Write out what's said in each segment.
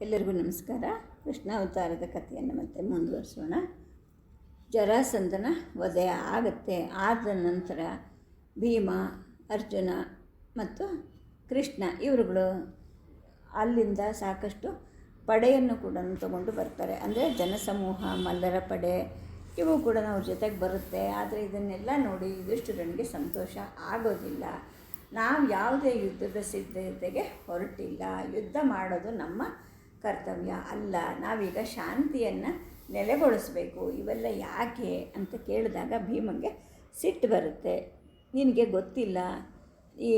ಎಲ್ಲರಿಗೂ ನಮಸ್ಕಾರ. ಕೃಷ್ಣಾವತಾರದ ಕಥೆಯನ್ನು ಮತ್ತೆ ಮುಂದುವರಿಸೋಣ. ಜರಾಸಂಧನ ವಧೆ ಆಗುತ್ತೆ. ಆದ ನಂತರ ಭೀಮ, ಅರ್ಜುನ ಮತ್ತು ಕೃಷ್ಣ ಇವರುಗಳು ಅಲ್ಲಿಂದ ಸಾಕಷ್ಟು ಪಡೆಯನ್ನು ಕೂಡ ತಗೊಂಡು ಬರ್ತಾರೆ. ಅಂದರೆ ಜನಸಮೂಹ, ಮಲ್ಲರ ಪಡೆ ಇವು ಕೂಡ ಅವ್ರ ಜೊತೆಗೆ ಬರುತ್ತೆ. ಆದರೆ ಇದನ್ನೆಲ್ಲ ನೋಡಿ ಯುಧಿಷ್ಠಿರನಿಗೆ ಸಂತೋಷ ಆಗೋದಿಲ್ಲ. ನಾವು ಯಾವುದೇ ಯುದ್ಧದ ಸಿದ್ಧತೆಗೆ ಹೊರಟಿಲ್ಲ. ಯುದ್ಧ ಮಾಡೋದು ನಮ್ಮ ಕರ್ತವ್ಯ ಅಲ್ಲ. ನಾವೀಗ ಶಾಂತಿಯನ್ನು ನೆಲೆಗೊಳಿಸಬೇಕು. ಇವೆಲ್ಲ ಯಾಕೆ ಅಂತ ಕೇಳಿದಾಗ ಭೀಮಂಗೆ ಸಿಟ್ಟು ಬರುತ್ತೆ. ನಿನಗೆ ಗೊತ್ತಿಲ್ಲ. ಈ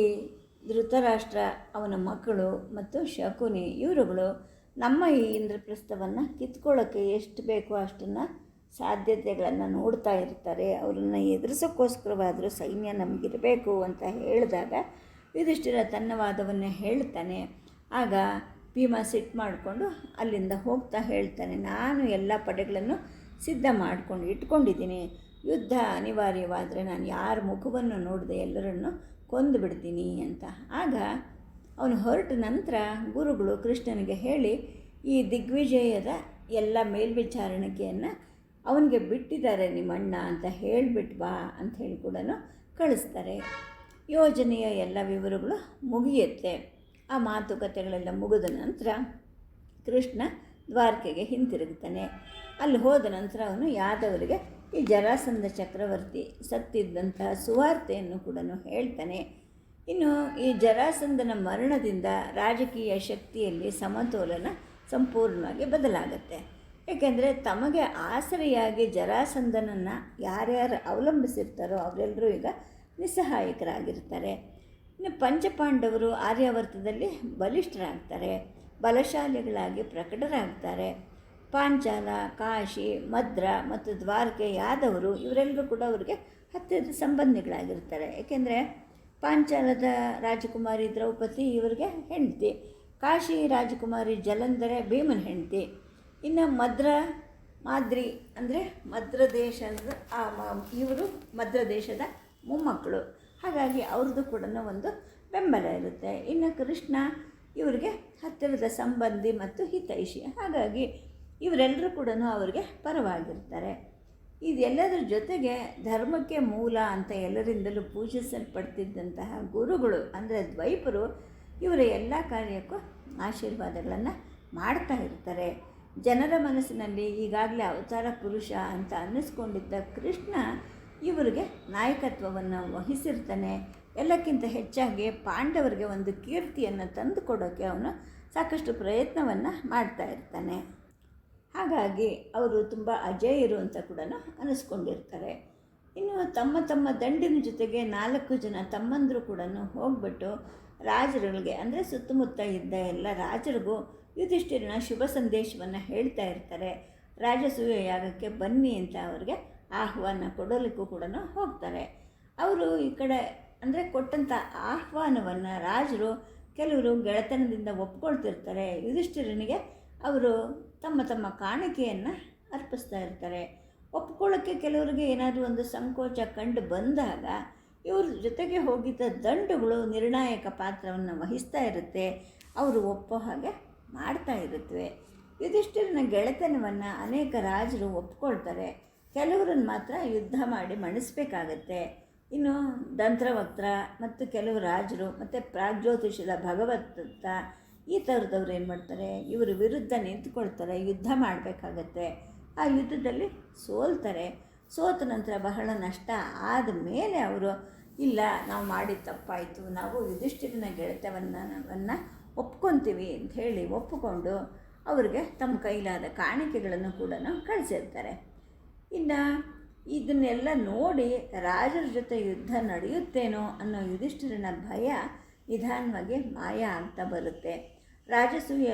ಧೃತರಾಷ್ಟ್ರ, ಅವನ ಮಕ್ಕಳು ಮತ್ತು ಶಕುನಿ ಇವರುಗಳು ನಮ್ಮ ಈ ಇಂದ್ರಪ್ರಸ್ಥವನ್ನು ಕಿತ್ಕೊಳ್ಳೋಕ್ಕೆ ಎಷ್ಟು ಬೇಕೋ ಅಷ್ಟನ್ನು ಸಾಧ್ಯತೆಗಳನ್ನು ನೋಡ್ತಾ ಇರ್ತಾರೆ. ಅವರನ್ನು ಎದುರಿಸೋಕ್ಕೋಸ್ಕರವಾದರೂ ಸೈನ್ಯ ನಮಗಿರಬೇಕು ಅಂತ ಹೇಳಿದಾಗ ಯುಧಿಷ್ಠಿರ ತನ್ನ ವಾದವನ್ನೇ ಹೇಳ್ತಾನೆ. ಆಗ ಭೀಮ ಸಿಟ್ಟು ಮಾಡಿಕೊಂಡು ಅಲ್ಲಿಂದ ಹೋಗ್ತಾ ಹೇಳ್ತಾನೆ. ನಾನು ಎಲ್ಲ ಪಡೆಗಳನ್ನು ಸಿದ್ಧ ಮಾಡ್ಕೊಂಡು ಇಟ್ಕೊಂಡಿದ್ದೀನಿ. ಯುದ್ಧ ಅನಿವಾರ್ಯವಾದರೆ ನಾನು ಯಾರ ಮುಖವನ್ನು ನೋಡದೆ ಎಲ್ಲರನ್ನು ಕೊಂದು ಬಿಡ್ತೀನಿ ಅಂತ. ಆಗ ಅವನು ಹೊರಟ ನಂತರ ಗುರುಗಳು ಕೃಷ್ಣನಿಗೆ ಹೇಳಿ, ಈ ದಿಗ್ವಿಜಯದ ಎಲ್ಲ ಮೇಲ್ವಿಚಾರಣೆಗೆಯನ್ನು ಅವನಿಗೆ ಬಿಟ್ಟಿದ್ದಾರೆ ನಿಮ್ಮಣ್ಣ ಅಂತ ಹೇಳಿಬಿಟ್ಟು ಬಾ ಅಂತ ಹೇಳಿ ಕೂಡ ಕಳಿಸ್ತಾರೆ. ಯೋಜನೆಯ ಎಲ್ಲ ವಿವರಗಳು ಮುಗಿಯುತ್ತೆ. ಆ ಮಾತುಕತೆಗಳೆಲ್ಲ ಮುಗಿದ ನಂತರ ಕೃಷ್ಣ ದ್ವಾರಕೆಗೆ ಹಿಂತಿರುಗ್ತಾನೆ ಅಲ್ಲಿ ಹೋದ ನಂತರ ಅವನು ಯಾದವರಿಗೆ, ಈ ಜರಾಸಂಧ ಚಕ್ರವರ್ತಿ ಸತ್ತಿದ್ದಂತಹ ಸುವಾರ್ತೆಯನ್ನು ಕೂಡ ಹೇಳ್ತಾನೆ. ಇನ್ನು ಈ ಜರಾಸಂಧನ ಮರಣದಿಂದ ರಾಜಕೀಯ ಶಕ್ತಿಯಲ್ಲಿ ಸಮತೋಲನ ಸಂಪೂರ್ಣವಾಗಿ ಬದಲಾಗುತ್ತೆ. ಏಕೆಂದರೆ ತಮಗೆ ಆಸರೆಯಾಗಿ ಜರಾಸಂಧನನ್ನು ಯಾರ್ಯಾರು ಅವಲಂಬಿಸಿರ್ತಾರೋ ಅವರೆಲ್ಲರೂ ಈಗ ನಿಸ್ಸಹಾಯಕರಾಗಿರ್ತಾರೆ. ಇನ್ನು ಪಂಚಪಾಂಡವರು ಆರ್ಯಾವರ್ತದಲ್ಲಿ ಬಲಿಷ್ಠರಾಗ್ತಾರೆ, ಬಲಶಾಲಿಗಳಾಗಿ ಪ್ರಕಟರಾಗ್ತಾರೆ. ಪಾಂಚಾಲ, ಕಾಶಿ, ಮದ್ರ ಮತ್ತು ದ್ವಾರಕೆ ಯಾದವರು ಇವರೆಲ್ಲರೂ ಕೂಡ ಅವರಿಗೆ ಹತ್ತಿರದ ಸಂಬಂಧಿಗಳಾಗಿರ್ತಾರೆ. ಏಕೆಂದರೆ ಪಾಂಚಾಲದ ರಾಜಕುಮಾರಿ ದ್ರೌಪದಿ ಇವರಿಗೆ ಹೆಂಡತಿ, ಕಾಶಿ ರಾಜಕುಮಾರಿ ಜಲಂಧರೆ ಭೀಮನ ಹೆಂಡತಿ. ಇನ್ನು ಮದ್ರ ಮಾದ್ರಿ ಅಂದರೆ ಮದ್ರ ದೇಶದ ಇವರು ಮದ್ರ ದೇಶದ ಮೊಮ್ಮಕ್ಕಳು. ಹಾಗಾಗಿ ಅವ್ರದ್ದು ಕೂಡ ಒಂದು ಬೆಂಬಲ ಇರುತ್ತೆ. ಇನ್ನು ಕೃಷ್ಣ ಇವರಿಗೆ ಹತ್ತಿರದ ಸಂಬಂಧಿ ಮತ್ತು ಹಿತೈಷಿ. ಹಾಗಾಗಿ ಇವರೆಲ್ಲರೂ ಕೂಡ ಅವರಿಗೆ ಪರವಾಗಿರ್ತಾರೆ. ಇದೆಲ್ಲದರ ಜೊತೆಗೆ ಧರ್ಮಕ್ಕೆ ಮೂಲ ಅಂತ ಎಲ್ಲರಿಂದಲೂ ಪೂಜಿಸಲ್ಪಡ್ತಿದ್ದಂತಹ ಗುರುಗಳು, ಅಂದರೆ ದ್ವೈಪರು, ಇವರ ಎಲ್ಲ ಕಾರ್ಯಕ್ಕೂ ಆಶೀರ್ವಾದಗಳನ್ನು ಮಾಡ್ತಾ ಇರ್ತಾರೆ. ಜನರ ಮನಸ್ಸಿನಲ್ಲಿ ಈಗಾಗಲೇ ಅವತಾರ ಪುರುಷ ಅಂತ ಅನ್ನಿಸ್ಕೊಂಡಿದ್ದ ಕೃಷ್ಣ ಇವರಿಗೆ ನಾಯಕತ್ವವನ್ನು ವಹಿಸಿರ್ತಾನೆ. ಎಲ್ಲಕ್ಕಿಂತ ಹೆಚ್ಚಾಗಿ ಪಾಂಡವರಿಗೆ ಒಂದು ಕೀರ್ತಿಯನ್ನು ತಂದು ಕೊಡೋಕ್ಕೆ ಅವನು ಸಾಕಷ್ಟು ಪ್ರಯತ್ನವನ್ನು ಮಾಡ್ತಾ ಇರ್ತಾನೆ. ಹಾಗಾಗಿ ಅವರು ತುಂಬ ಅಜೇಯರು ಅಂತ ಕೂಡ ಅನಿಸ್ಕೊಂಡಿರ್ತಾರೆ. ಇನ್ನು ತಮ್ಮ ತಮ್ಮ ದಂಡಿನ ಜೊತೆಗೆ ನಾಲ್ಕು ಜನ ತಮ್ಮಂದರು ಕೂಡ ಹೋಗ್ಬಿಟ್ಟು ರಾಜರುಗಳಿಗೆ ಅಂದರೆ ಸುತ್ತಮುತ್ತ ಇದ್ದ ಎಲ್ಲ ರಾಜರಿಗೂ ಯುಧಿಷ್ಠಿರನ ಶುಭ ಸಂದೇಶವನ್ನು ಹೇಳ್ತಾ ಇರ್ತಾರೆ. ರಾಜಸೂಯ ಯಾಗಕ್ಕೆ ಬನ್ನಿ ಅಂತ ಅವರಿಗೆ ಆಹ್ವಾನ ಕೊಡಲಿಕ್ಕೂ ಕೂಡ ಹೋಗ್ತಾರೆ. ಅವರು ಈ ಕಡೆ ಅಂದರೆ ಕೊಟ್ಟಂಥ ಆಹ್ವಾನವನ್ನು ರಾಜರು ಕೆಲವರು ಗೆಳೆತನದಿಂದ ಒಪ್ಕೊಳ್ತಿರ್ತಾರೆ. ಯುಧಿಷ್ಠಿರನಿಗೆ ಅವರು ತಮ್ಮ ತಮ್ಮ ಕಾಣಿಕೆಯನ್ನು ಅರ್ಪಿಸ್ತಾ ಇರ್ತಾರೆ. ಒಪ್ಕೊಳ್ಳೋಕ್ಕೆ ಕೆಲವರಿಗೆ ಏನಾದರೂ ಒಂದು ಸಂಕೋಚ ಕಂಡು ಬಂದಾಗ ಇವ್ರ ಜೊತೆಗೆ ಹೋಗಿದ್ದ ದಂಡುಗಳು ನಿರ್ಣಾಯಕ ಪಾತ್ರವನ್ನು ವಹಿಸ್ತಾ ಇರುತ್ತೆ. ಅವರು ಒಪ್ಪೋ ಹಾಗೆ ಮಾಡ್ತಾ ಇರುತ್ತವೆ ಯುಧಿಷ್ಠಿರನ ಗೆಳೆತನವನ್ನು ಅನೇಕ ರಾಜರು ಒಪ್ಕೊಳ್ತಾರೆ. ಕೆಲವರನ್ನು ಮಾತ್ರ ಯುದ್ಧ ಮಾಡಿ ಮಣಿಸ್ಬೇಕಾಗತ್ತೆ. ಇನ್ನು ದಂತ್ರವಕ್ತ್ರ ಮತ್ತು ಕೆಲವು ರಾಜರು ಮತ್ತು ಪ್ರಾಗ್ಜ್ಯೋತಿಷದ ಭಗವತ್ತ ಈ ಥರದವ್ರು ಏನು ಮಾಡ್ತಾರೆ? ಇವರು ವಿರುದ್ಧ ನಿಂತ್ಕೊಳ್ತಾರೆ, ಯುದ್ಧ ಮಾಡಬೇಕಾಗತ್ತೆ. ಆ ಯುದ್ಧದಲ್ಲಿ ಸೋಲ್ತಾರೆ. ಸೋತ ನಂತರ ಬಹಳ ನಷ್ಟ ಆದ ಮೇಲೆ ಅವರು, ಇಲ್ಲ, ನಾವು ಮಾಡಿದ ತಪ್ಪಾಯಿತು, ನಾವು ಯುಧಿಷ್ಠಿರನ ಗೆಳೆತವನ್ನು ಒಪ್ಕೊತೀವಿ ಅಂತ ಹೇಳಿ ಒಪ್ಪಿಕೊಂಡು ಅವ್ರಿಗೆ ತಮ್ಮ ಕೈಲಾದ ಕಾಣಿಕೆಗಳನ್ನು ಕೂಡ ಕಳಿಸಿರ್ತಾರೆ. ಇನ್ನು ಇದನ್ನೆಲ್ಲ ನೋಡಿ ರಾಜರ ಜೊತೆ ಯುದ್ಧ ನಡೆಯುತ್ತೇನೋ ಅನ್ನೋ ಯುಧಿಷ್ಠಿರನ ಭಯ ನಿಧಾನವಾಗಿ ಮಾಯ ಅಂತ ಬರುತ್ತೆ. ರಾಜಸೂಯ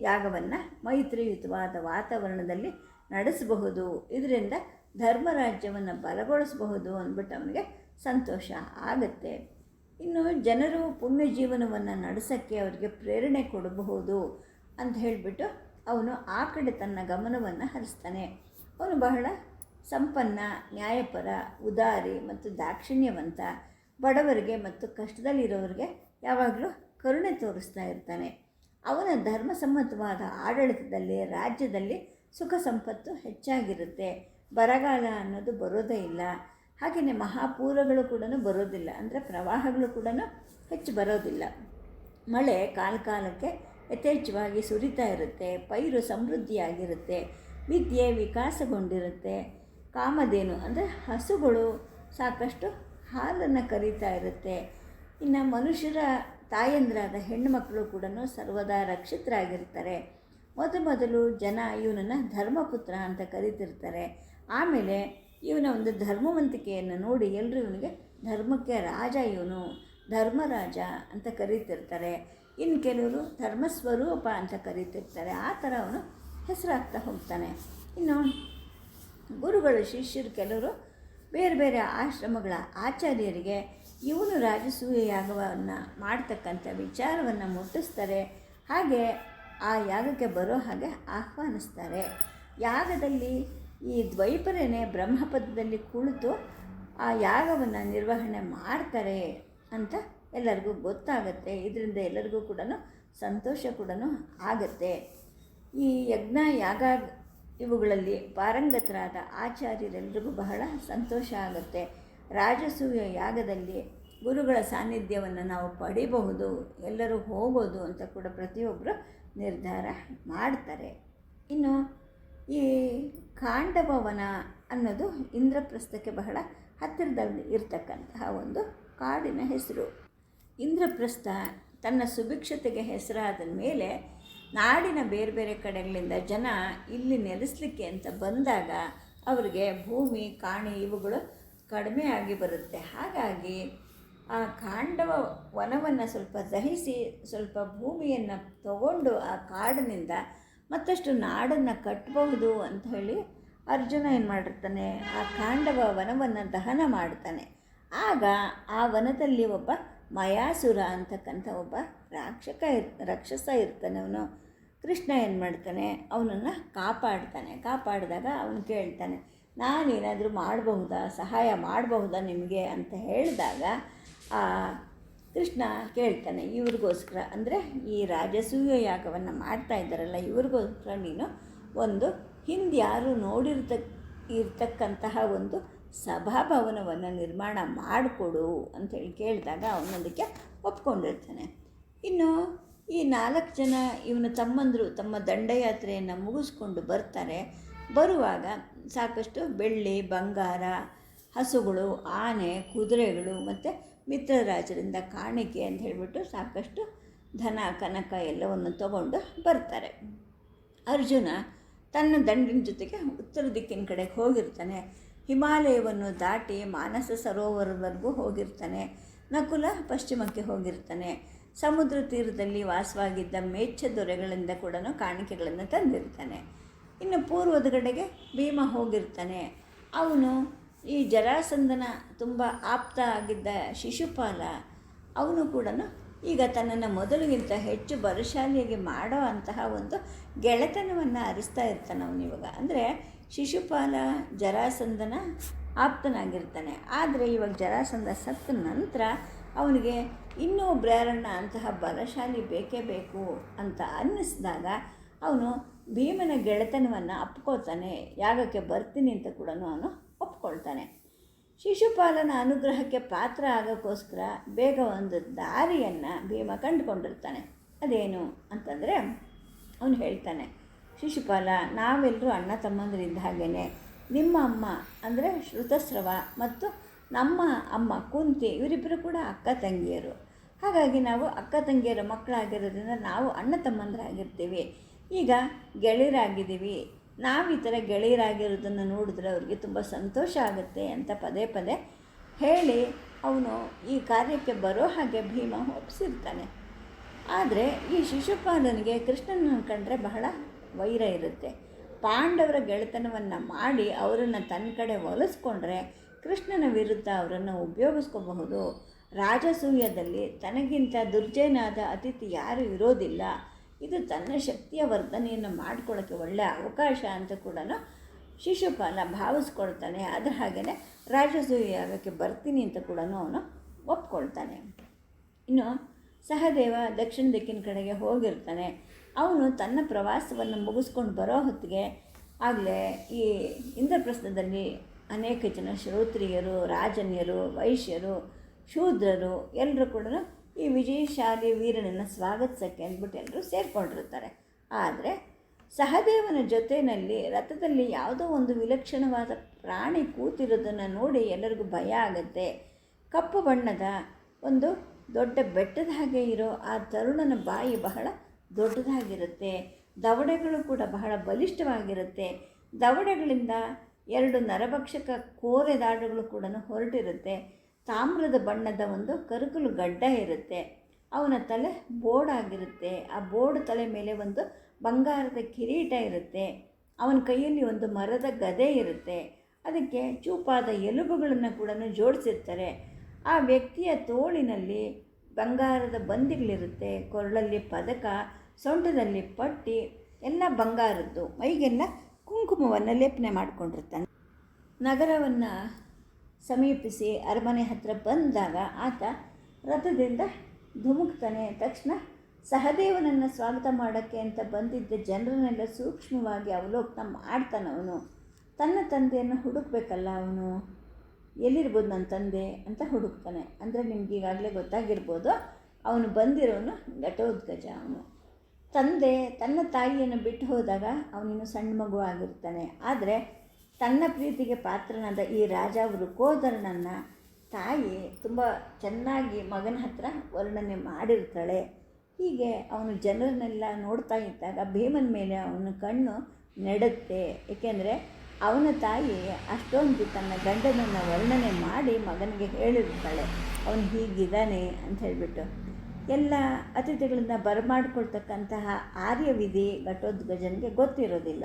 ಯಾಗವನ್ನು ಮೈತ್ರಿಯುತವಾದ ವಾತಾವರಣದಲ್ಲಿ ನಡೆಸಬಹುದು. ಇದರಿಂದ ಧರ್ಮರಾಜ್ಯವನ್ನು ಬಲಗೊಳಿಸಬಹುದು ಅಂದ್ಬಿಟ್ಟು ಅವನಿಗೆ ಸಂತೋಷ ಆಗುತ್ತೆ. ಇನ್ನು ಜನರು ಪುಣ್ಯ ಜೀವನವನ್ನು ನಡೆಸೋಕ್ಕೆ ಅವರಿಗೆ ಪ್ರೇರಣೆ ಕೊಡಬಹುದು ಅಂತ ಹೇಳಿಬಿಟ್ಟು ಅವನು ಆ ಕಡೆ ತನ್ನ ಗಮನವನ್ನು ಹರಿಸ್ತಾನೆ. ಅವನು ಬಹಳ ಸಂಪನ್ನ, ನ್ಯಾಯಪರ, ಉದಾರಿ ಮತ್ತು ದಾಕ್ಷಿಣ್ಯವಂತ, ಬಡವರಿಗೆ ಮತ್ತು ಕಷ್ಟದಲ್ಲಿರೋರಿಗೆ ಯಾವಾಗಲೂ ಕರುಣೆ ತೋರಿಸ್ತಾ ಇರ್ತಾನೆ. ಅವನ ಧರ್ಮಸಮ್ಮತವಾದ ಆಡಳಿತದಲ್ಲಿ, ರಾಜ್ಯದಲ್ಲಿ ಸುಖ ಸಂಪತ್ತು ಹೆಚ್ಚಾಗಿರುತ್ತೆ. ಬರಗಾಲ ಅನ್ನೋದು ಬರೋದೇ ಇಲ್ಲ. ಹಾಗೆಯೇ ಮಹಾಪೂರಗಳು ಕೂಡ ಬರೋದಿಲ್ಲ. ಅಂದರೆ ಪ್ರವಾಹಗಳು ಕೂಡ ಹೆಚ್ಚು ಬರೋದಿಲ್ಲ. ಮಳೆ ಕಾಲಕಾಲಕ್ಕೆ ಯಥೇಚ್ಛವಾಗಿ ಸುರಿತಾ ಇರುತ್ತೆ. ಪೈರು ಸಮೃದ್ಧಿಯಾಗಿರುತ್ತೆ. ವಿದ್ಯೆ ವಿಕಾಸಗೊಂಡಿರುತ್ತೆ. ಕಾಮಧೇನು ಅಂದರೆ ಹಸುಗಳು ಸಾಕಷ್ಟು ಹಾಲನ್ನು ಕರೀತಾ ಇರುತ್ತೆ. ಇನ್ನು ಮನುಷ್ಯರ ತಾಯಂದಿರಾದ ಹೆಣ್ಣುಮಕ್ಕಳು ಕೂಡ ಸರ್ವದಾ ರಕ್ಷಿತರಾಗಿರ್ತಾರೆ. ಮೊದಲು ಮೊದಲು ಜನ ಇವನನ್ನು ಧರ್ಮಪುತ್ರ ಅಂತ ಕರೀತಿರ್ತಾರೆ. ಆಮೇಲೆ ಇವನ ಒಂದು ಧರ್ಮವಂತಿಕೆಯನ್ನು ನೋಡಿ ಎಲ್ಲರೂ ಇವನಿಗೆ ಧರ್ಮಕ್ಕೆ ರಾಜ ಇವನು, ಧರ್ಮರಾಜ ಅಂತ ಕರೀತಿರ್ತಾರೆ. ಇನ್ನು ಕೆಲವರು ಧರ್ಮಸ್ವರೂಪ ಅಂತ ಕರೀತಿರ್ತಾರೆ. ಆ ಥರ ಅವನು ಹೆಸರಾಗ್ತಾ ಹೋಗ್ತಾನೆ. ಇನ್ನು ಗುರುಗಳು, ಶಿಷ್ಯರು ಕೆಲವರು ಬೇರೆ ಬೇರೆ ಆಶ್ರಮಗಳ ಆಚಾರ್ಯರಿಗೆ ಇವನು ರಾಜಸೂಯ ಯಾಗವನ್ನು ಮಾಡ್ತಕ್ಕಂಥ ವಿಚಾರವನ್ನು ಮುಟ್ಟಿಸ್ತಾರೆ. ಹಾಗೆ ಆ ಯಾಗಕ್ಕೆ ಬರೋ ಹಾಗೆ ಆಹ್ವಾನಿಸ್ತಾರೆ. ಯಾಗದಲ್ಲಿ ಈ ದ್ವೈಪರನೇ ಬ್ರಹ್ಮಪದದಲ್ಲಿ ಕುಳಿತು ಆ ಯಾಗವನ್ನು ನಿರ್ವಹಣೆ ಮಾಡ್ತಾರೆ ಅಂತ ಎಲ್ಲರಿಗೂ ಗೊತ್ತಾಗತ್ತೆ. ಇದರಿಂದ ಎಲ್ಲರಿಗೂ ಕೂಡ ಸಂತೋಷ ಕೂಡ ಆಗತ್ತೆ. ಈ ಯಜ್ಞ, ಯಾಗ ಇವುಗಳಲ್ಲಿ ಪಾರಂಗತರಾದ ಆಚಾರ್ಯರೆಲ್ಲರಿಗೂ ಬಹಳ ಸಂತೋಷ ಆಗುತ್ತೆ. ರಾಜಸೂಯ ಯಾಗದಲ್ಲಿ ಗುರುಗಳ ಸಾನ್ನಿಧ್ಯವನ್ನು ನಾವು ಪಡಿಬಹುದು, ಎಲ್ಲರೂ ಹೋಗೋದು ಅಂತ ಕೂಡ ಪ್ರತಿಯೊಬ್ಬರು ನಿರ್ಧಾರ ಮಾಡ್ತಾರೆ. ಇನ್ನು ಈ ಕಾಂಡಭವನ ಅನ್ನೋದು ಇಂದ್ರಪ್ರಸ್ಥಕ್ಕೆ ಬಹಳ ಹತ್ತಿರದಲ್ಲಿ ಇರತಕ್ಕಂತಹ ಒಂದು ಕಾಡಿನ ಹೆಸರು. ಇಂದ್ರಪ್ರಸ್ಥ ತನ್ನ ಸುಭಿಕ್ಷತೆಗೆ ಹೆಸರಾದ ಮೇಲೆ ನಾಡಿನ ಬೇರೆ ಬೇರೆ ಕಡೆಗಳಿಂದ ಜನ ಇಲ್ಲಿ ನೆಲೆಸಲಿಕ್ಕೆ ಅಂತ ಬಂದಾಗ ಅವರಿಗೆ ಭೂಮಿ, ಕಾಣಿ ಇವುಗಳು ಕಡಿಮೆ ಆಗಿ ಬರುತ್ತೆ. ಹಾಗಾಗಿ ಆ ಕಾಂಡವ ವನವನ್ನು ಸ್ವಲ್ಪ ದಹಿಸಿ, ಸ್ವಲ್ಪ ಭೂಮಿಯನ್ನು ತಗೊಂಡು ಆ ಕಾಡಿನಿಂದ ಮತ್ತಷ್ಟು ನಾಡನ್ನು ಕಟ್ಟಬಹುದು ಅಂತ ಹೇಳಿ ಅರ್ಜುನ ಏನು ಮಾಡಿರ್ತಾನೆ, ಆ ಕಾಂಡವ ವನವನ್ನು ದಹನ ಮಾಡ್ತಾನೆ. ಆಗ ಆ ವನದಲ್ಲಿ ಒಬ್ಬ ಮಯಾಸುರ ಅಂತಕ್ಕಂಥ ಒಬ್ಬ ರಾಕ್ಷಕ ಇರ್, ರಾಕ್ಷಸ ಇರ್ತಾನೆ ಅವನು. ಕೃಷ್ಣ ಏನು ಮಾಡ್ತಾನೆ? ಅವನನ್ನು ಕಾಪಾಡ್ತಾನೆ. ಕಾಪಾಡಿದಾಗ ಅವನು ಕೇಳ್ತಾನೆ, ನಾನೇನಾದರೂ ಮಾಡಬಹುದಾ? ಸಹಾಯ ಮಾಡಬಹುದಾ ನಿಮಗೆ? ಅಂತ ಹೇಳಿದಾಗ, ಆ, ಕೃಷ್ಣ ಕೇಳ್ತಾನೆ, ಇವ್ರಿಗೋಸ್ಕರ. ಅಂದರೆ ಈ ರಾಜಸೂಯ ಯಾಗವನ್ನು ಮಾಡ್ತಾ ಇದ್ದಾರಲ್ಲ, ಇವ್ರಿಗೋಸ್ಕರ ನೀನು ಒಂದು ಹಿಂದೆ ಯಾರು ಇರ್ತಕ್ಕಂತಹ ಒಂದು ಸಭಾಭವನವನ್ನು ನಿರ್ಮಾಣ ಮಾಡಿಕೊಡು ಅಂತೇಳಿ ಕೇಳಿದಾಗ ಅವನದಕ್ಕೆ ಒಪ್ಕೊಂಡಿರ್ತಾನೆ. ಇನ್ನು ಈ ನಾಲ್ಕು ಜನ ಇವನ ತಮ್ಮಂದರು ತಮ್ಮ ದಂಡಯಾತ್ರೆಯನ್ನು ಮುಗಿಸ್ಕೊಂಡು ಬರ್ತಾರೆ. ಬರುವಾಗ ಸಾಕಷ್ಟು ಬೆಳ್ಳಿ, ಬಂಗಾರ, ಹಸುಗಳು, ಆನೆ, ಕುದುರೆಗಳು ಮತ್ತು ಮಿತ್ರರಾಜರಿಂದ ಕಾಣಿಕೆ ಅಂತ ಹೇಳಿಬಿಟ್ಟು ಸಾಕಷ್ಟು ಧನ, ಕನಕ ಎಲ್ಲವನ್ನು ತಗೊಂಡು ಬರ್ತಾರೆ. ಅರ್ಜುನ ತನ್ನ ದಂಡಿನ ಜೊತೆಗೆ ಉತ್ತರ ದಿಕ್ಕಿನ ಕಡೆಗೆ ಹೋಗಿರ್ತಾನೆ. ಹಿಮಾಲಯವನ್ನು ದಾಟಿ ಮಾನಸ ಸರೋವರದವರೆಗೂ ಹೋಗಿರ್ತಾನೆ. ನಕುಲ ಪಶ್ಚಿಮಕ್ಕೆ ಹೋಗಿರ್ತಾನೆ. ಸಮುದ್ರ ತೀರದಲ್ಲಿ ವಾಸವಾಗಿದ್ದ ಮೇಚ್ಛ ದೊರೆಗಳಿಂದ ಕೂಡ ಕಾಣಿಕೆಗಳನ್ನು ತಂದಿರ್ತಾನೆ. ಇನ್ನು ಪೂರ್ವದ ಕಡೆಗೆ ಭೀಮ ಹೋಗಿರ್ತಾನೆ. ಅವನು ಈ ಜರಾಸಂದನ ತುಂಬ ಆಪ್ತ ಆಗಿದ್ದ ಶಿಶುಪಾಲ. ಅವನು ಕೂಡ ಈಗ ತನ್ನನ್ನು ಮೊದಲಿಗಿಂತ ಹೆಚ್ಚು ಬಲಶಾಲಿಯಾಗಿ ಮಾಡೋ ಅಂತಹ ಒಂದು ಗೆಳೆತನವನ್ನು ಅರಿಸ್ತಾ ಇರ್ತಾನೆ ಅವನಿವಾಗ ಅಂದರೆ ಶಿಶುಪಾಲ ಜರಾಸಂದನ ಆಪ್ತನಾಗಿರ್ತಾನೆ. ಆದರೆ ಇವಾಗ ಜರಾಸಂದ ಸತ್ತ ನಂತರ ಅವನಿಗೆ, ಇನ್ನೂ ಒಬ್ಬರ್ಯಾರನ್ನ ಅಂತಹ ಬಲಶಾಲಿ ಬೇಕೇ ಬೇಕು ಅಂತ ಅನ್ನಿಸಿದಾಗ ಅವನು ಭೀಮನ ಗೆಳೆತನವನ್ನು ಅಪ್ಕೋತಾನೆ, ಯಾಗಕ್ಕೆ ಬರ್ತೀನಿ ಅಂತ ಕೂಡ ಅವನು ಒಪ್ಕೊಳ್ತಾನೆ. ಶಿಶುಪಾಲನ ಅನುಗ್ರಹಕ್ಕೆ ಪಾತ್ರ ಆಗೋಕ್ಕೋಸ್ಕರ ಬೇಗ ಒಂದು ದಾರಿಯನ್ನು ಭೀಮ ಕಂಡುಕೊಂಡಿರ್ತಾನೆ. ಅದೇನು ಅಂತಂದರೆ ಅವನು ಹೇಳ್ತಾನೆ, ಶಿಶುಪಾಲ ನಾವೆಲ್ಲರೂ ಅಣ್ಣ ತಮ್ಮಂದರಿದ್ದ ಹಾಗೇ ನಿಮ್ಮ ಅಮ್ಮ ಅಂದರೆ ಶ್ರುತಸ್ರವ ಮತ್ತು ನಮ್ಮ ಅಮ್ಮ ಕುಂತಿ ಇವರಿಬ್ಬರು ಕೂಡ ಅಕ್ಕ ತಂಗಿಯರು. ಹಾಗಾಗಿ ನಾವು ಅಕ್ಕ ತಂಗಿಯರ ಮಕ್ಕಳಾಗಿರೋದ್ರಿಂದ ನಾವು ಅಣ್ಣ ತಮ್ಮಂದರಾಗಿರ್ತೀವಿ. ಈಗ ಗೆಳೆಯರಾಗಿದ್ದೀವಿ. ನಾವು ಈ ಥರ ಗೆಳೆಯರಾಗಿರೋದನ್ನು ನೋಡಿದ್ರೆ ಅವ್ರಿಗೆ ತುಂಬ ಸಂತೋಷ ಆಗುತ್ತೆ ಅಂತ ಪದೇ ಪದೇ ಹೇಳಿ ಅವನು ಈ ಕಾರ್ಯಕ್ಕೆ ಬರೋ ಹಾಗೆ ಭೀಮ ಒಪ್ಪಿಸಿರ್ತಾನೆ ಆದರೆ ಈ ಶಿಶುಪಾಲನಿಗೆ ಕೃಷ್ಣನ ಕಂಡ್ರೆ ಬಹಳ ವೈರ ಇರುತ್ತೆ. ಪಾಂಡವರ ಗೆಳೆತನವನ್ನು ಮಾಡಿ ಅವರನ್ನು ತನ್ನ ಕಡೆ ಒಲಿಸ್ಕೊಂಡ್ರೆ ಕೃಷ್ಣನ ವಿರುದ್ಧ ಅವರನ್ನು ಉಪಯೋಗಿಸ್ಕೋಬಹುದು. ರಾಜಸೂಯದಲ್ಲಿ ತನಗಿಂತ ದುರ್ಜಯನಾದ ಅತಿಥಿ ಯಾರೂ ಇರೋದಿಲ್ಲ. ಇದು ತನ್ನ ಶಕ್ತಿಯ ವರ್ಧನೆಯನ್ನು ಮಾಡ್ಕೊಳ್ಳೋಕ್ಕೆ ಒಳ್ಳೆಯ ಅವಕಾಶ ಅಂತ ಕೂಡ ಶಿಶುಪಾಲ ಭಾವಿಸ್ಕೊಳ್ತಾನೆ. ಅದರ ಹಾಗೆಯೇ ರಾಜಸೂಯ ಯಾಗಕ್ಕೆ ಬರ್ತೀನಿ ಅಂತ ಕೂಡ ಅವನು ಒಪ್ಕೊಳ್ತಾನೆ. ಇನ್ನು ಸಹದೇವ ದಕ್ಷಿಣ ದಿಕ್ಕಿನ ಕಡೆಗೆ ಹೋಗಿರ್ತಾನೆ. ಅವನು ತನ್ನ ಪ್ರವಾಸವನ್ನು ಮುಗಿಸ್ಕೊಂಡು ಬರೋ ಹೊತ್ತಿಗೆ ಆಗಲೇ ಈ ಇಂದ್ರಪ್ರಸ್ಥದಲ್ಲಿ ಅನೇಕ ಜನ ಶ್ರೋತ್ರಿಯರು, ರಾಜನ್ಯರು, ವೈಶ್ಯರು, ಶೂದ್ರರು ಎಲ್ಲರೂ ಕೂಡ ಈ ವಿಜಯಶಾಲಿ ವೀರನನ್ನು ಸ್ವಾಗತಿಸೋಕ್ಕೆ ಅಂದ್ಬಿಟ್ಟು ಎಲ್ಲರೂ ಸೇರಿಕೊಂಡಿರ್ತಾರೆ. ಆದರೆ ಸಹದೇವನ ಜೊತೆಯಲ್ಲಿ ರಥದಲ್ಲಿ ಯಾವುದೋ ಒಂದು ವಿಲಕ್ಷಣವಾದ ಪ್ರಾಣಿ ಕೂತಿರೋದನ್ನು ನೋಡಿ ಎಲ್ಲರಿಗೂ ಭಯ ಆಗುತ್ತೆ. ಕಪ್ಪು ಬಣ್ಣದ ಒಂದು ದೊಡ್ಡ ಬೆಟ್ಟದ ಹಾಗೆ ಇರೋ ಆ ತರುಣನ ಬಾಯಿ ಬಹಳ ದೊಡ್ಡದಾಗಿರುತ್ತೆ. ದವಡೆಗಳು ಕೂಡ ಬಹಳ ಬಲಿಷ್ಠವಾಗಿರುತ್ತೆ. ದವಡೆಗಳಿಂದ ಎರಡು ನರಭಕ್ಷಕ ಕೋರೆ ದಾಡುಗಳು ಕೂಡ ಹೊರಟಿರುತ್ತೆ. ತಾಮ್ರದ ಬಣ್ಣದ ಒಂದು ಕರುಕಲು ಗಡ್ಡ ಇರುತ್ತೆ. ಅವನ ತಲೆ ಬೋರ್ಡ್ ಆಗಿರುತ್ತೆ. ಆ ಬೋರ್ಡ್ ತಲೆ ಮೇಲೆ ಒಂದು ಬಂಗಾರದ ಕಿರೀಟ ಇರುತ್ತೆ. ಅವನ ಕೈಯಲ್ಲಿ ಒಂದು ಮರದ ಗದೆ ಇರುತ್ತೆ. ಅದಕ್ಕೆ ಚೂಪಾದ ಎಲುಬುಗಳನ್ನು ಕೂಡ ಜೋಡಿಸಿರ್ತಾರೆ. ಆ ವ್ಯಕ್ತಿಯ ತೋಳಿನಲ್ಲಿ ಬಂಗಾರದ ಬಂದಿಗಳಿರುತ್ತೆ. ಕೊರಳಲ್ಲಿ ಪದಕ, ಸೊಂಟದಲ್ಲಿ ಪಟ್ಟಿ, ಎಲ್ಲ ಬಂಗಾರದ್ದು. ಮೈಗೆಲ್ಲ ಕುಂಕುಮವನ್ನು ಲೇಪನೆ ಮಾಡಿಕೊಂಡಿರ್ತಾನೆ. ನಗರವನ್ನು ಸಮೀಪಿಸಿ ಅರಮನೆ ಹತ್ತಿರ ಬಂದಾಗ ಆತ ರಥದಿಂದ ಧುಮುಕ್ತಾನೆ. ತಕ್ಷಣ ಸಹದೇವನನ್ನು ಸ್ವಾಗತ ಮಾಡೋಕ್ಕೆ ಅಂತ ಬಂದಿದ್ದ ಜನರನ್ನೆಲ್ಲ ಸೂಕ್ಷ್ಮವಾಗಿ ಅವಲೋಕನ ಮಾಡ್ತಾನೆ ಅವನು. ತನ್ನ ತಂದೆಯನ್ನು ಹುಡುಕ್ಬೇಕಲ್ಲ ಅವನು. ಎಲ್ಲಿರ್ಬೋದು ನನ್ನ ತಂದೆ ಅಂತ ಹುಡುಕ್ತಾನೆ. ಅಂದರೆ ನಿಮ್ಗೆ ಈಗಾಗಲೇ ಗೊತ್ತಾಗಿರ್ಬೋದು, ಅವನು ಬಂದಿರೋನು ಘಟೋದ್ಗಜ ಅವನು. ತಂದೆ ತನ್ನ ತಾಯಿಯನ್ನು ಬಿಟ್ಟು ಹೋದಾಗ ಅವನಿನ್ನು ಸಣ್ಣ ಮಗು ಆಗಿರ್ತಾನೆ. ಆದರೆ ತನ್ನ ಪ್ರೀತಿಗೆ ಪಾತ್ರನಾದ ಈ ರಾಜ ವೃಕೋದರನನ್ನು ತಾಯಿ ತುಂಬ ಚೆನ್ನಾಗಿ ಮಗನ ಹತ್ರ ವರ್ಣನೆ ಮಾಡಿರ್ತಾಳೆ. ಹೀಗೆ ಅವನು ಜನರನ್ನೆಲ್ಲ ನೋಡ್ತಾ ಇದ್ದಾಗ ಭೀಮನ ಮೇಲೆ ಅವನ ಕಣ್ಣು ನೆಡುತ್ತೆ. ಏಕೆಂದರೆ ಅವನ ತಾಯಿ ಅಷ್ಟೊಂದು ತನ್ನ ಗಂಡನನ್ನು ವರ್ಣನೆ ಮಾಡಿ ಮಗನಿಗೆ ಹೇಳಿರ್ತಾಳೆ. ಅವನು ಹೀಗಿದ್ದಾನೆ ಅಂತ ಹೇಳಿಬಿಟ್ಟು. ಎಲ್ಲ ಅತಿಥಿಗಳನ್ನ ಬರಮಾಡ್ಕೊಳ್ತಕ್ಕಂತಹ ಆರ್ಯವಿಧಿ ಘಟೋದ್ಗಜನಿಗೆ ಗೊತ್ತಿರೋದಿಲ್ಲ.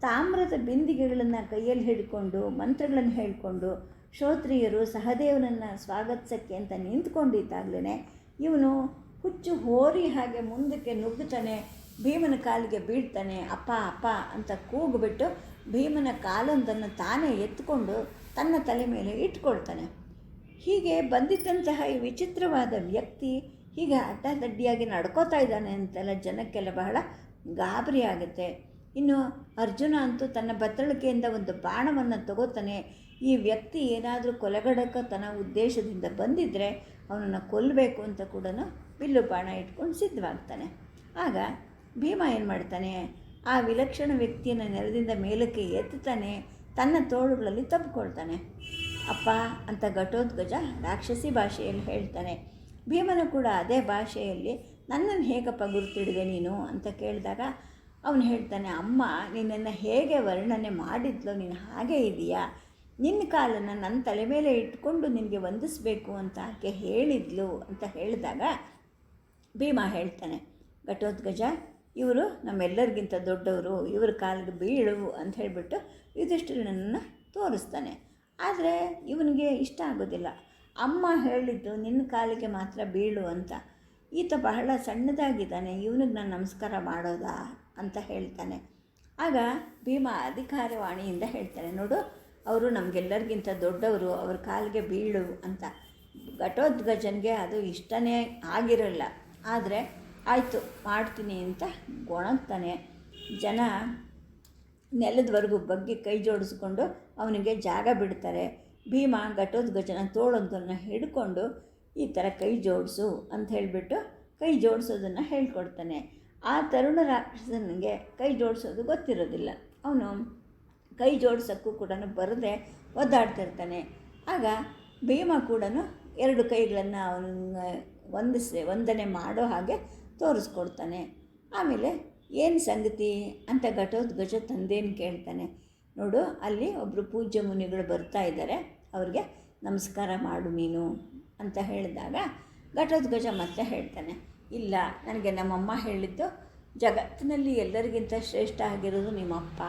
ತಾಮ್ರದ ಬಿಂದಿಗೆಗಳನ್ನು ಕೈಯಲ್ಲಿ ಹಿಡ್ಕೊಂಡು, ಮಂತ್ರಗಳನ್ನು ಹೇಳಿಕೊಂಡು, ಶ್ರೋತ್ರಿಯರು ಸಹದೇವನನ್ನು ಸ್ವಾಗತಿಸೋಕ್ಕೆ ಅಂತ ನಿಂತ್ಕೊಂಡಿದ್ದಾಗಲೇ ಇವನು ಹುಚ್ಚು ಹೋರಿ ಹಾಗೆ ಮುಂದಕ್ಕೆ ನುಗ್ಗುತ್ತಾನೆ, ಭೀಮನ ಕಾಲಿಗೆ ಬೀಳ್ತಾನೆ, ಅಪ್ಪ ಅಪ್ಪ ಅಂತ ಕೂಗ್ಬಿಟ್ಟು ಭೀಮನ ಕಾಲೊಂದನ್ನು ತಾನೇ ಎತ್ಕೊಂಡು ತನ್ನ ತಲೆ ಮೇಲೆ ಇಟ್ಕೊಳ್ತಾನೆ. ಹೀಗೆ ಬಂದಿದ್ದಂತಹ ಈ ವಿಚಿತ್ರವಾದ ವ್ಯಕ್ತಿ ಹೀಗೆ ಅಡ್ಡಾದಡ್ಡಿಯಾಗಿ ನಡ್ಕೋತಾ ಇದ್ದಾನೆ ಅಂತೆಲ್ಲ ಜನಕ್ಕೆಲ್ಲ ಬಹಳ ಗಾಬರಿ ಆಗುತ್ತೆ. ಇನ್ನು ಅರ್ಜುನ ಅಂತೂ ತನ್ನ ಬತ್ತಳಿಕೆಯಿಂದ ಒಂದು ಬಾಣವನ್ನು ತಗೋತಾನೆ. ಈ ವ್ಯಕ್ತಿ ಏನಾದರೂ ಕೊಲೆಗಡಕ ತನ್ನ ಉದ್ದೇಶದಿಂದ ಬಂದಿದ್ದರೆ ಅವನನ್ನು ಕೊಲ್ಲಬೇಕು ಅಂತ ಕೂಡ ಬಿಲ್ಲು ಬಾಣ ಇಟ್ಕೊಂಡು ಸಿದ್ಧವಾಗ್ತಾನೆ. ಆಗ ಭೀಮ ಏನು ಮಾಡ್ತಾನೆ? ಆ ವಿಲಕ್ಷಣ ವ್ಯಕ್ತಿಯನ್ನು ನೆಲದಿಂದ ಮೇಲಕ್ಕೆ ಎತ್ತುತ್ತಾನೆ. ತನ್ನ ತೋಳುಗಳಲ್ಲಿ ತಬ್ಕೊಳ್ತಾನೆ. ಅಪ್ಪ ಅಂತ ಘಟೋದ್ಗಜ ರಾಕ್ಷಸಿ ಭಾಷೆಯಲ್ಲಿ ಹೇಳ್ತಾನೆ. ಭೀಮನು ಕೂಡ ಅದೇ ಭಾಷೆಯಲ್ಲಿ, ನನ್ನನ್ನು ಹೇಗಪ್ಪ ಗುರುತಿಡಿದೆ ನೀನು? ಅಂತ ಕೇಳಿದಾಗ ಅವನು ಹೇಳ್ತಾನೆ, ಅಮ್ಮ, ನಿನ್ನನ್ನು ಹೇಗೆ ವರ್ಣನೆ ಮಾಡಿದ್ಲೋ, ನೀನು ಹಾಗೆ ಇದೆಯಾ? ನಿನ್ನ ಕಾಲನ್ನು ನನ್ನ ತಲೆ ಮೇಲೆ ಇಟ್ಕೊಂಡು ನಿನಗೆ ವಂದಿಸಬೇಕು ಅಂತ ಆಕೆ ಹೇಳಿದ್ಲು ಅಂತ ಹೇಳಿದಾಗ ಭೀಮ ಹೇಳ್ತಾನೆ, ಘಟೋದ್ಗಜ, ಇವರು ನಮ್ಮೆಲ್ಲರಿಗಿಂತ ದೊಡ್ಡವರು, ಇವ್ರ ಕಾಲಿಗೆ ಬೀಳು ಅಂತ ಹೇಳಿಬಿಟ್ಟು ಯುಧಿಷ್ಠಿರನನ್ನು ತೋರಿಸ್ತಾನೆ. ಆದರೆ, ಇವನಿಗೆ ಇಷ್ಟ ಆಗೋದಿಲ್ಲ. ಅಮ್ಮ ಹೇಳಿದ್ದು, ನಿನ್ನ ಕಾಲಿಗೆ ಮಾತ್ರ ಬೀಳು ಅಂತ. ಈತ ಬಹಳ ಸಣ್ಣದಾಗಿದ್ದಾನೆ, ಇವನಿಗೆ ನಾನು ನಮಸ್ಕಾರ ಮಾಡೋದಾ? ಅಂತ ಹೇಳ್ತಾನೆ. ಆಗ ಭೀಮ ಅಧಿಕಾರವಾಣಿಯಿಂದ ಹೇಳ್ತಾನೆ, ನೋಡು, ಅವರು ನಮಗೆಲ್ಲರಿಗಿಂತ ದೊಡ್ಡವರು, ಅವ್ರ ಕಾಲಿಗೆ ಬೀಳು ಅಂತ. ಘಟೋದ್ಗಜನಿಗೆ ಅದು ಇಷ್ಟನೇ ಆಗಿರಲ್ಲ. ಆದರೆ, ಆಯಿತು, ಮಾಡ್ತೀನಿ ಅಂತ ಗೊಣಗ್ತಾನೆ. ಜನ ನೆಲದವರೆಗೂ ಬಗ್ಗೆ ಕೈ ಜೋಡಿಸ್ಕೊಂಡು ಅವನಿಗೆ ಜಾಗ ಬಿಡ್ತಾರೆ. ಭೀಮ ಘಟೋದ್ಗಜನ ತೋಳೊಂದನ್ನು ಹಿಡ್ಕೊಂಡು ಈ ಥರ ಕೈ ಜೋಡಿಸು ಅಂತ ಹೇಳಿಬಿಟ್ಟು ಕೈ ಜೋಡಿಸೋದನ್ನು ಹೇಳ್ಕೊಡ್ತಾನೆ. ಆ ತರುಣ ರಾಕ್ಷಸನಿಗೆ ಕೈ ಜೋಡಿಸೋದು ಗೊತ್ತಿರೋದಿಲ್ಲ. ಅವನು ಕೈ ಜೋಡಿಸೋಕ್ಕೂ ಕೂಡ ಬರದೆ ಒದ್ದಾಡ್ತಿರ್ತಾನೆ ಆಗ ಭೀಮ ಕೂಡ ಎರಡು ಕೈಗಳನ್ನು ಅವನ ವಂದಿಸಿ ವಂದನೆ ಮಾಡೋ ಹಾಗೆ ತೋರಿಸ್ಕೊಡ್ತಾನೆ. ಆಮೇಲೆ ಏನು ಸಂಗತಿ ಅಂತ ಘಟೋದ್ಗಜ ತಂದೇನು ಕೇಳ್ತಾನೆ. ನೋಡು, ಅಲ್ಲಿ ಒಬ್ಬರು ಪೂಜ್ಯ ಮುನಿಗಳು ಬರ್ತಾ ಇದ್ದಾರೆ ಅವ್ರಿಗೆ ನಮಸ್ಕಾರ ಮಾಡು ನೀನು ಅಂತ ಹೇಳಿದಾಗ ಘಟೋದ್ಗಜ ಮತ್ತೆ ಹೇಳ್ತಾನೆ, ಇಲ್ಲ, ನನಗೆ ನಮ್ಮಮ್ಮ ಹೇಳಿದ್ದು ಜಗತ್ತಿನಲ್ಲಿ ಎಲ್ಲರಿಗಿಂತ ಶ್ರೇಷ್ಠ ಆಗಿರೋದು ನಿಮ್ಮಪ್ಪ,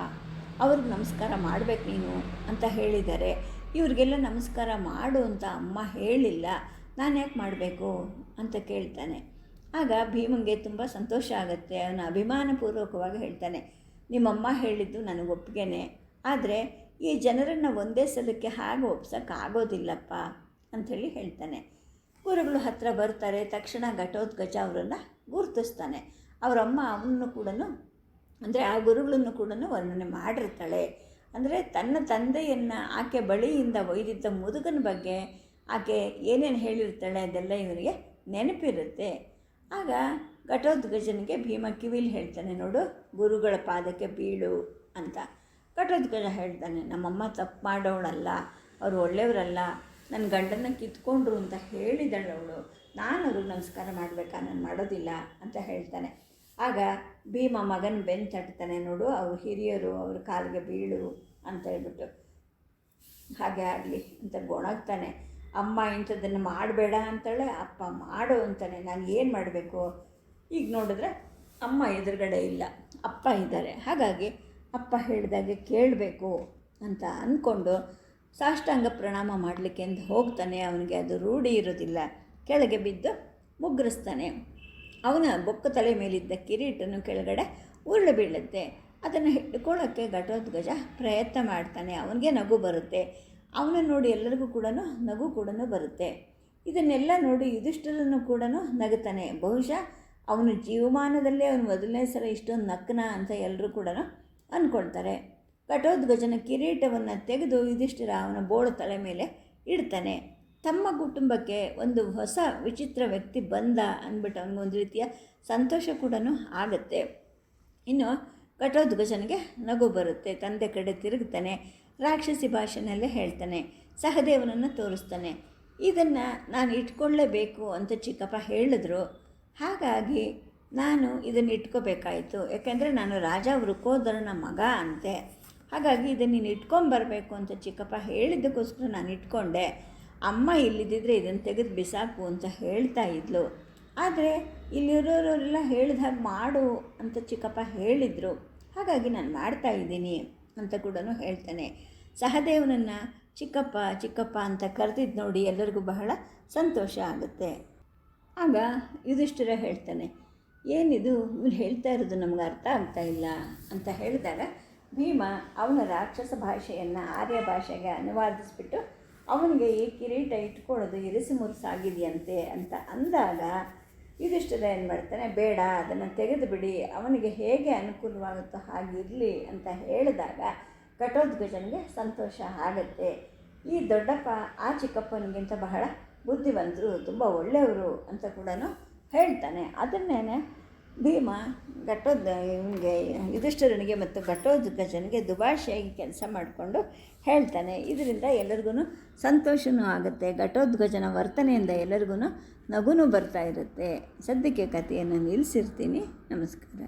ಅವ್ರಿಗೆ ನಮಸ್ಕಾರ ಮಾಡಬೇಕು ನೀನು ಅಂತ ಹೇಳಿದ್ದಾರೆ ಇವ್ರಿಗೆಲ್ಲ ನಮಸ್ಕಾರ ಮಾಡು ಅಂತ ಅಮ್ಮ ಹೇಳಿಲ್ಲ, ನಾನು ಯಾಕೆ ಮಾಡಬೇಕು ಅಂತ ಕೇಳ್ತಾನೆ. ಆಗ ಭೀಮಂಗೆ ತುಂಬ ಸಂತೋಷ ಆಗುತ್ತೆ, ಅವನು ಅಭಿಮಾನಪೂರ್ವಕವಾಗಿ ಹೇಳ್ತಾನೆ, ನಿಮ್ಮಮ್ಮ ಹೇಳಿದ್ದು ನನಗೆ ಒಪ್ಪಿಗೆನೆ ಆದರೆ ಈ ಜನರನ್ನು ಒಂದೇ ಸಲಕ್ಕೆ ಹಾಗೆ ಒಪ್ಸೋಕ್ಕಾಗೋದಿಲ್ಲಪ್ಪ ಅಂಥೇಳಿ ಹೇಳ್ತಾನೆ. ಗುರುಗಳು ಹತ್ತಿರ ಬರ್ತಾರೆ, ತಕ್ಷಣ ಘಟೋದ್ಗಜ ಅವರನ್ನು ಗುರುತಿಸ್ತಾನೆ. ಅವರಮ್ಮ ಅವನನ್ನು ಕೂಡ ಅಂದರೆ ಆ ಗುರುಗಳನ್ನು ಕೂಡ ವರ್ಣನೆ ಮಾಡಿರ್ತಾಳೆ. ಅಂದರೆ ತನ್ನ ತಂದೆಯನ್ನು ಆಕೆ ಬಳಿಯಿಂದ ಒಯ್ದಿದ್ದ ಮುದುಗನ ಬಗ್ಗೆ ಆಕೆ ಏನೇನು ಹೇಳಿರ್ತಾಳೆ ಅದೆಲ್ಲ ಇವರಿಗೆ ನೆನಪಿರುತ್ತೆ. ಆಗ ಘಟೋದ್ಗಜನಿಗೆ ಭೀಮ ಕಿವಿಲಿ ಹೇಳ್ತಾನೆ, ನೋಡು ಗುರುಗಳ ಪಾದಕ್ಕೆ ಬೀಳು ಅಂತ. ಘಟೋದ್ಗಜ ಹೇಳ್ತಾನೆ, ನಮ್ಮಮ್ಮ ತಪ್ಪು ಮಾಡೋಳಲ್ಲ, ಅವರು ಒಳ್ಳೆಯವರಲ್ಲ ನನ್ನ ಗಂಡನ ಕಿತ್ಕೊಂಡ್ರು ಅಂತ ಹೇಳಿದಳು ಅವಳು, ನಾನು ಅವ್ರಿಗೆ ನಮಸ್ಕಾರ ಮಾಡಬೇಕಾ, ನಾನು ಮಾಡೋದಿಲ್ಲ ಅಂತ ಹೇಳ್ತಾನೆ. ಆಗ ಭೀಮ ಮಗನ ಬೆನ್ ತಟ್ತಾನೆ, ನೋಡು ಅವ್ರ ಹಿರಿಯರು, ಅವ್ರ ಕಾಲಿಗೆ ಬೀಳು ಅಂತ ಹೇಳ್ಬಿಟ್ಟು ಹಾಗೆ ಆಗಲಿ ಅಂತ ಗೊಣಗ್ತಾನೆ. ಅಮ್ಮ ಇಂಥದ್ದನ್ನು ಮಾಡಬೇಡ ಅಂತಾಳೆ, ಅಪ್ಪ ಮಾಡು ಅಂತಾನೆ. ನಾನು ಏನು ಮಾಡಬೇಕು? ಈಗ ನೋಡಿದ್ರೆ ಅಮ್ಮ ಎದುರುಗಡೆ ಇಲ್ಲ, ಅಪ್ಪ ಇದ್ದಾರೆ. ಹಾಗಾಗಿ ಅಪ್ಪ ಹೇಳಿದಾಗೆ ಕೇಳಬೇಕು ಅಂತ ಅಂದ್ಕೊಂಡು ಸಾಷ್ಟಾಂಗ ಪ್ರಣಾಮ ಮಾಡಲಿಕ್ಕೆ ಅಂತ ಹೋಗ್ತಾನೆ. ಅವನಿಗೆ ಅದು ರೂಢಿ ಇರೋದಿಲ್ಲ. ಕೆಳಗೆ ಬಿದ್ದು ಮುಗ್ಗರಿಸ್ತಾನೆ ಅವನ ಬೊಕ್ಕ ತಲೆ ಮೇಲಿದ್ದ ಕಿರೀಟನು ಕೆಳಗಡೆ ಉರುಳು ಬೀಳುತ್ತೆ. ಅದನ್ನು ಹಿಡ್ಕೊಳ್ಳೋಕ್ಕೆ ಘಟೋದ್ಗಜ ಪ್ರಯತ್ನ ಮಾಡ್ತಾನೆ. ಅವನಿಗೆ ನಗು ಬರುತ್ತೆ. ಅವನ ನೋಡಿ ಎಲ್ಲರಿಗೂ ಕೂಡ ನಗು ಕೂಡ ಬರುತ್ತೆ. ಇದನ್ನೆಲ್ಲ ನೋಡಿ ಯುಧಿಷ್ಠರನ್ನು ಕೂಡ ನಗುತ್ತಾನೆ. ಬಹುಶಃ ಅವನು ಜೀವಮಾನದಲ್ಲೇ ಅವನು ಮೊದಲನೇ ಸಲ ಇಷ್ಟೊಂದು ನಕ್ಕನ ಅಂತ ಎಲ್ಲರೂ ಕೂಡ ಅಂದ್ಕೊಳ್ತಾರೆ. ಘಟೋದ್ಗಜನ ಕಿರೀಟವನ್ನು ತೆಗೆದು ಯುಧಿಷ್ಠಿರ ಅವನ ಬೋಳ ತಲೆ ಮೇಲೆ ಇಡ್ತಾನೆ. ತಮ್ಮ ಕುಟುಂಬಕ್ಕೆ ಒಂದು ಹೊಸ ವಿಚಿತ್ರ ವ್ಯಕ್ತಿ ಬಂದ ಅಂದ್ಬಿಟ್ಟು ಅವನಿಗೊಂದು ರೀತಿಯ ಸಂತೋಷ ಕೂಡ ಆಗುತ್ತೆ. ಇನ್ನು ಘಟೋದ್ಗಜನಿಗೆ ನಗು ಬರುತ್ತೆ. ತಂದೆ ಕಡೆ ತಿರುಗ್ತಾನೆ, ರಾಕ್ಷಸಿ ಭಾಷೆನಲ್ಲೇ ಹೇಳ್ತಾನೆ, ಸಹದೇವನನ್ನು ತೋರಿಸ್ತಾನೆ. ಇದನ್ನು ನಾನು ಇಟ್ಕೊಳ್ಳೇಬೇಕು ಅಂತ ಚಿಕ್ಕಪ್ಪ ಹೇಳಿದ್ರು. ಹಾಗಾಗಿ ನಾನು ಇದನ್ನು ಇಟ್ಕೋಬೇಕಾಯಿತು. ಯಾಕೆಂದರೆ ನಾನು ರಾಜ ವೃಕೋದರನ ಮಗ ಅಂತೆ. ಹಾಗಾಗಿ ಇದನ್ನು ನೀನು ಇಟ್ಕೊಂಬರಬೇಕು ಅಂತ ಚಿಕ್ಕಪ್ಪ ಹೇಳಿದ್ದಕ್ಕೋಸ್ಕರ ನಾನು ಇಟ್ಕೊಂಡೆ. ಅಮ್ಮ ಇಲ್ಲಿದ್ದಿದ್ರೆ ಇದನ್ನು ತೆಗೆದು ಬಿಸಾಕು ಅಂತ ಹೇಳ್ತಾ ಇದ್ಲು. ಆದರೆ ಇಲ್ಲಿರೋರೆಲ್ಲ ಹೇಳಿದ ಹಾಗೆ ಮಾಡು ಅಂತ ಚಿಕ್ಕಪ್ಪ ಹೇಳಿದರು. ಹಾಗಾಗಿ ನಾನು ಮಾಡ್ತಾ ಇದ್ದೀನಿ ಅಂತ ಕೂಡ ಹೇಳ್ತಾನೆ. ಸಹದೇವನನ್ನು ಚಿಕ್ಕಪ್ಪ ಚಿಕ್ಕಪ್ಪ ಅಂತ ಕರೆದಿದ್ದು ನೋಡಿ ಎಲ್ಲರಿಗೂ ಬಹಳ ಸಂತೋಷ ಆಗುತ್ತೆ. ಆಗ ಯುಧಿಷ್ಠಿರ ಹೇಳ್ತಾನೆ ಏನಿದು? ಇವನು ಹೇಳ್ತಾ ಇರೋದು ನಮ್ಗೆ ಅರ್ಥ ಆಗ್ತಾ ಇಲ್ಲ ಅಂತ ಹೇಳಿದಾಗ ಭೀಮ ಅವನ ರಾಕ್ಷಸ ಭಾಷೆಯನ್ನು, ಆರ್ಯ ಭಾಷೆಗೆ ಅನುವಾದಿಸ್ಬಿಟ್ಟು ಅವನಿಗೆ ಈ ಕಿರೀಟ ಇಟ್ಕೊಳ್ಳೋದು ಇರಿಸು ಮುರುಸಾಗಿದೆಯಂತೆ ಅಂತ ಅಂದಾಗ ಯುಧಿಷ್ಠಿರ ಏನು ಮಾಡ್ತಾನೆ, ಬೇಡ, ಅದನ್ನು ತೆಗೆದು ಬಿಡಿ ಅವನಿಗೆ ಹೇಗೆ ಅನುಕೂಲವಾಗುತ್ತೋ ಹಾಗಿರಲಿ ಅಂತ ಹೇಳಿದಾಗ ಘಟೋದ್ಗಜನಿಗೆ ಸಂತೋಷ ಆಗುತ್ತೆ. ಈ ದೊಡ್ಡಪ್ಪ, ಆ ಚಿಕ್ಕಪ್ಪನಿಗಿಂತ ಬಹಳ ಬುದ್ಧಿವಂತರು, ತುಂಬ ಒಳ್ಳೆಯವರು ಅಂತ ಕೂಡ ಹೇಳ್ತಾನೆ. ಅದನ್ನೇ ಭೀಮ ಘಟೋದ್, ಇವನಿಗೆ ಯುಧಿಷ್ಠಿರನಿಗೆ ಮತ್ತು ಘಟೋದ್ಗಜನಿಗೆ ದುಭಾಷೆಯಾಗಿ ಕೆಲಸ ಮಾಡಿಕೊಂಡು ಹೇಳ್ತಾನೆ. ಇದರಿಂದ ಎಲ್ಲರಿಗೂ ಸಂತೋಷವೂ ಆಗುತ್ತೆ. ಘಟೋದ್ಗಜನ ವರ್ತನೆಯಿಂದ ಎಲ್ಲರಿಗೂ ನಗುನೂ ಬರ್ತಾ ಇರುತ್ತೆ. ಸದ್ಯಕ್ಕೆ ಕಥೆಯನ್ನು ನಿಲ್ಲಿಸಿರ್ತೀನಿ ನಮಸ್ಕಾರ.